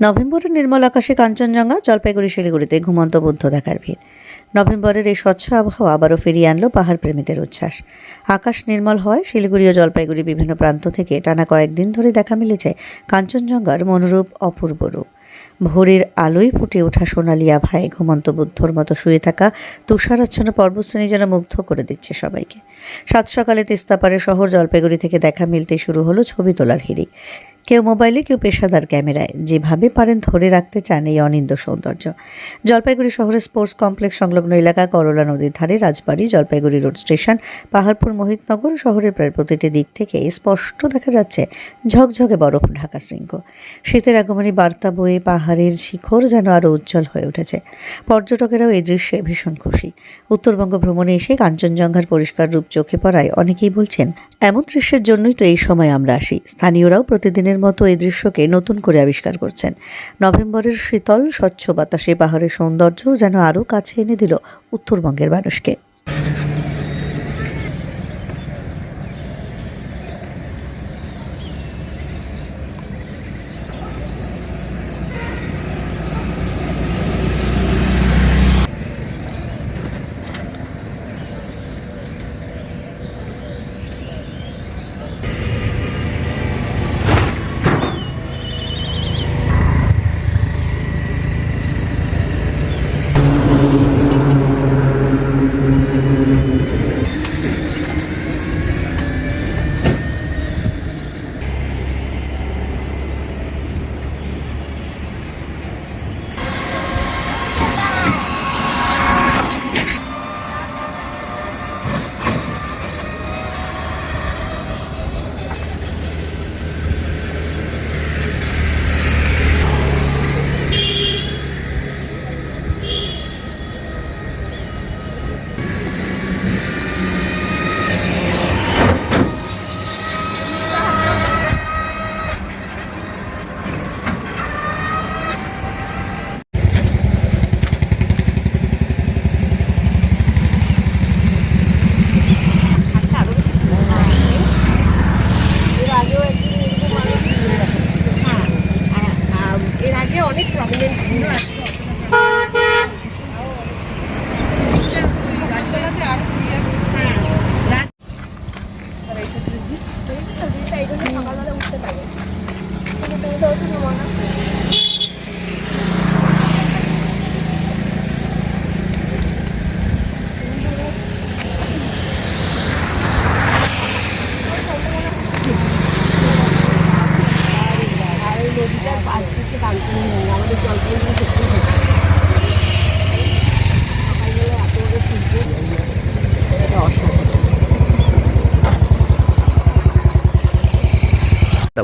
নভেম্বরের নির্মল আকাশে কাঞ্চনজঙ্ঘা, জলপাইগুড়ি, শিলিগুড়িতে ঘুমন্ত বুদ্ধ দেখার ভিড়। নভেম্বরের এই স্বচ্ছ আবহাওয়া আবারও ফিরিয়ে আনলো পাহাড় প্রেমীদের উচ্ছ্বাস। আকাশ নির্মল হয় শিলিগুড়ি ও জলপাইগুড়ি বিভিন্ন প্রান্ত থেকে টানা কয়েকদিন ধরে দেখা মিলেছে কাঞ্চনজঙ্ঘার মনোরূপ অপূর্ব রূপ। ভোরের আলোয় ফুটে ওঠা সোনালি আভায় ঘুমন্ত বুদ্ধর মতো শুয়ে থাকা তুষারাচ্ছন্ন পর্বতশ্রেণী যেন মুগ্ধ করে দিচ্ছে সবাইকে। সাত সকালে তিস্তাপাড়ের শহর জলপাইগুড়ি থেকে দেখা মিলতে শুরু হলো ছবি তোলার হিড়িক। কেউ মোবাইলে, কেউ পেশাদার ক্যামেরায়। যেভাবে পারেন ধরে রাখতে চান এই অনিন্দ সৌন্দর্য। জলপাইগুড়ি শহরের স্পোর্টস কমপ্লেক্স সংলগ্ন এলাকা করলা নদীর ধারে রাজবাড়ি, জলপাইগুড়ি রোড স্টেশন, পাহাড়পুর মোহিতনগর শহরের প্রায় প্রতিটি দিক থেকে স্পষ্ট দেখা যাচ্ছে ঝকঝকে বরফ, ঢাকা শৃঙ্গ। শীতের আগমনী বার্তা বয়ে পাহাড়ের শিখর যেন আরও উজ্জ্বল হয়ে উঠেছে। পর্যটকেরাও এই দৃশ্যে ভীষণ খুশি। উত্তরবঙ্গ ভ্রমণে এসে কাঞ্চনজঙ্ঘার পরিষ্কার রূপ চোখে পড়ায় অনেকেই বলছেন, এমন দৃশ্যের জন্যই তো এই সময় আমরা আসি। স্থানীয়রাও প্রতিদিনের মতো এই দৃশ্যকে নতুন করে আবিষ্কার করছেন। নভেম্বরের শীতল, স্বচ্ছ বাতাসে পাহাড়ের সৌন্দর্য যেন আরও কাছে এনে দিল উত্তরবঙ্গের মানুষকে।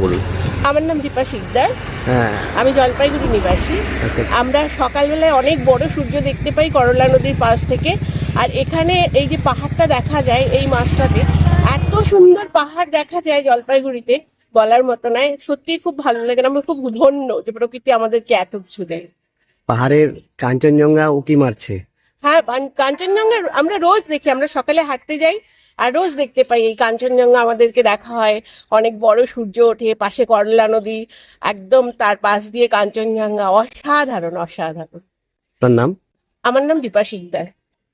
বলুন। আমার নাম দীপা শিকদার। হ্যাঁ। আমি জলপাইগুড়ি নিবাসী। আচ্ছা। আমরা সকালবেলায় অনেক বড় সূর্য দেখতে পাই করলা নদীর পাশ থেকে। আর এখানে এই যে পাহাড়টা দেখা যায় এই মাসটাতে এত সুন্দর পাহাড় দেখা যায় জলপাইগুড়িতে। বলার মতো নয় সত্যি খুব ভালো লাগে আমরা খুব ধন্য যে প্রকৃতি আমাদেরকে এত কিছু দেয়। পাহাড়ের কাঞ্চনজঙ্ঘা উকি মারছে? হ্যাঁ কাঞ্চনজঙ্ঘা আমরা রোজ দেখি আমরা সকালে হাঁটতে যাই আর রোজ দেখতে পাই এই কাঞ্চনজঙ্ঘা আমাদেরকে দেখা হয়। অনেক বড় সূর্য ওঠে পাশে করলা নদী একদম তার পাশ দিয়ে কাঞ্চনজঙ্ঘা। অসাধারণ অসাধারণ। আপনার নাম? আমার নাম দীপা শিকদার।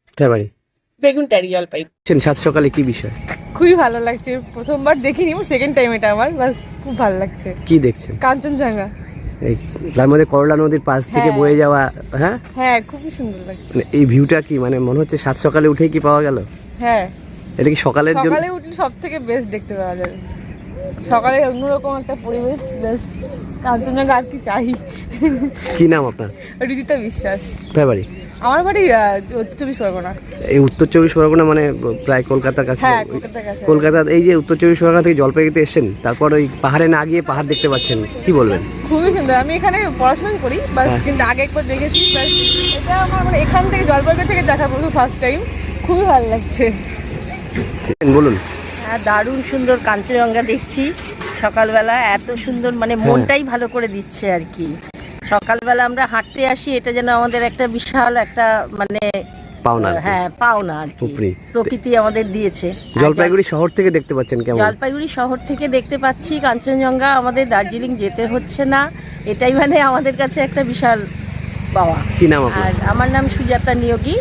কোথায় বাড়ি? বেগুনটারি জলপাই ছেন সাত সকালে কি বিষয়? খুবই ভালো লাগছে। প্রথমবার দেখিনি সেকেন্ড টাইম এটা আমার। বাস খুব ভালো লাগছে। কি দেখছেন? কাঞ্চনজঙ্ঘা। এই তার মধ্যে করলা নদীর পাশ থেকে হ্যাঁ। বয়ে যাওয়া হ্যাঁ? হ্যাঁ খুবই সুন্দর লাগছে। মানে এই ভিউটা কি মানে মনে হচ্ছে সাত সকালে উঠেই কি পাওয়া গেল? হ্যাঁ। এটা কি সকালের জন্য? সকালে উঠলে সব থেকে বেস্ট দেখতে পাওয়া যাবে। সকালে অন্যরকম একটা পরিবেশ ব্যাস কাঞ্চনজঙ্ঘা আর কি চাই। কি নাম আপনার? ঋদিতা বিশ্বাস। কোথায় বাড়ি? আমার বাড়ি উত্তর চব্বিশ পরগনা। এই উত্তর চব্বিশ পরগনা মানে প্রায় কলকাতার কাছে। হ্যাঁ কলকাতার কলকাতা এই যে উত্তর চব্বিশ পরগনা থেকে জলপাইগুড়িতে এসেছেন তারপর ওই পাহাড়ে না গিয়ে পাহাড় দেখতে পাচ্ছেন কি বলবেন? খুবই সুন্দর। আমি এখানে পড়াশোনা করি বাস হ্যাঁ। কিন্তু আগে একবার দেখেছি বাস এটা আমার মানে এখান থেকে জলপাইগুড়ি থেকে দেখা প্রথম ফার্স্ট টাইম খুবই ভালো লাগছে। বলুন। হ্যাঁ দারুণ সুন্দর কাঞ্চনজঙ্ঘা দেখছি। সকালবেলা এত সুন্দর মানে মনটাই ভালো করে দিচ্ছে আর কি। সকালবেলা আমরা হাঁটতে আসি এটা যেন আমাদের একটা বিশাল একটা মানে পাওনা হ্যাঁ পাওনা আর কি। প্রকৃতি আমাদের দিয়েছে। জলপাইগুড়ি শহর থেকে দেখতে পাচ্ছেন কেমন? জলপাইগুড়ি শহর থেকে দেখতে পাচ্ছি কাঞ্চনজঙ্ঘা আমাদের দার্জিলিং যেতে হচ্ছে না। এটাই মানে আমাদের কাছে একটা বিশাল পাওয়া। কি নাম আপনার? আর আমার নাম সুজাতা নিয়োগী।